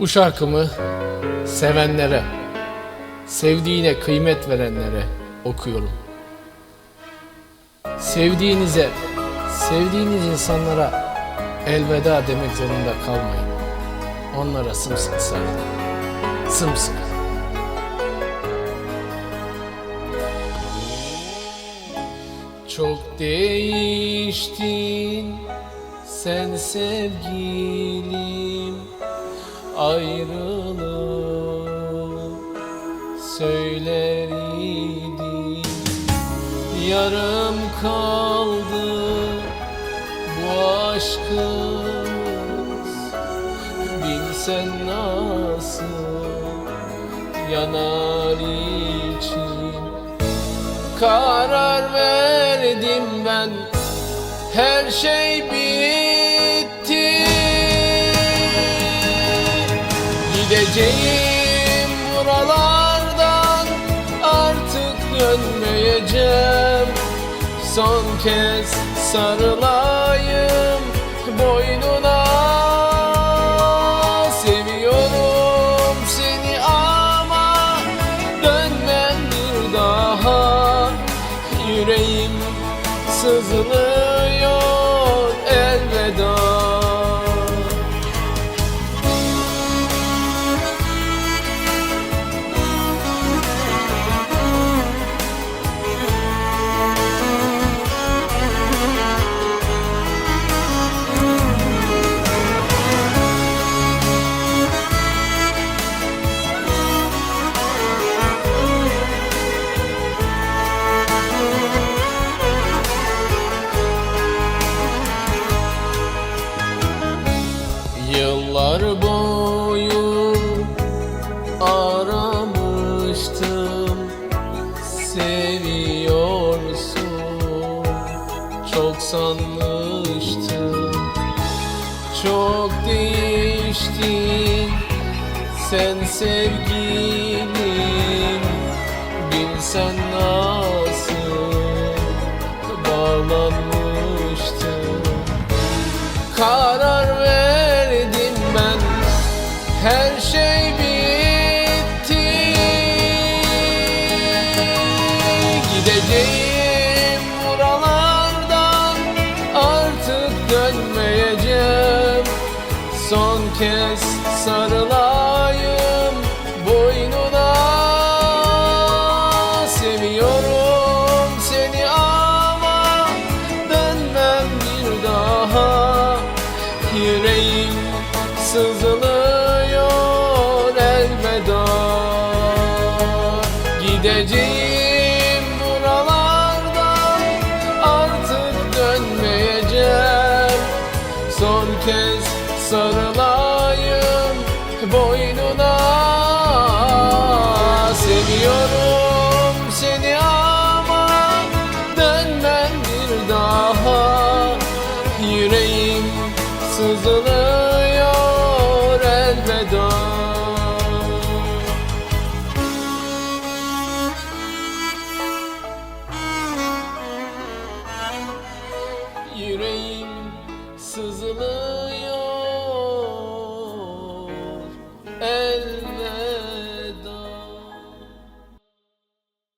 Bu şarkımı sevenlere, sevdiğine kıymet verenlere okuyorum. Sevdiğinize, sevdiğiniz insanlara elveda demek zorunda kalmayın. Onlara sımsıkı sarılın. Sımsıkı. Çok değiştin sen sevgilim ayrılık söylerdim yarım kaldı bu aşkımız. Bilsen nasıl yanar için. Karar verdim ben her şey bitti Gideceğim buralardan artık dönmeyeceğim. Son kez sarılayım boynuna. Seviyorum seni ama dönmem bir daha. Yüreğim sızlıyor sanmıştım Çok değiştin Sen sevgilim. Bilsen nasıl Bağlanmıştım karar verdim ben Her şey bitti. Gideceğim Son kez sarılayım boynuna Seviyorum seni ama dönmem bir daha. Yüreğim sızılıyor elveda. Gideceğim buralardan artık dönmeyeceğim. Son kez sarılayım. Boy.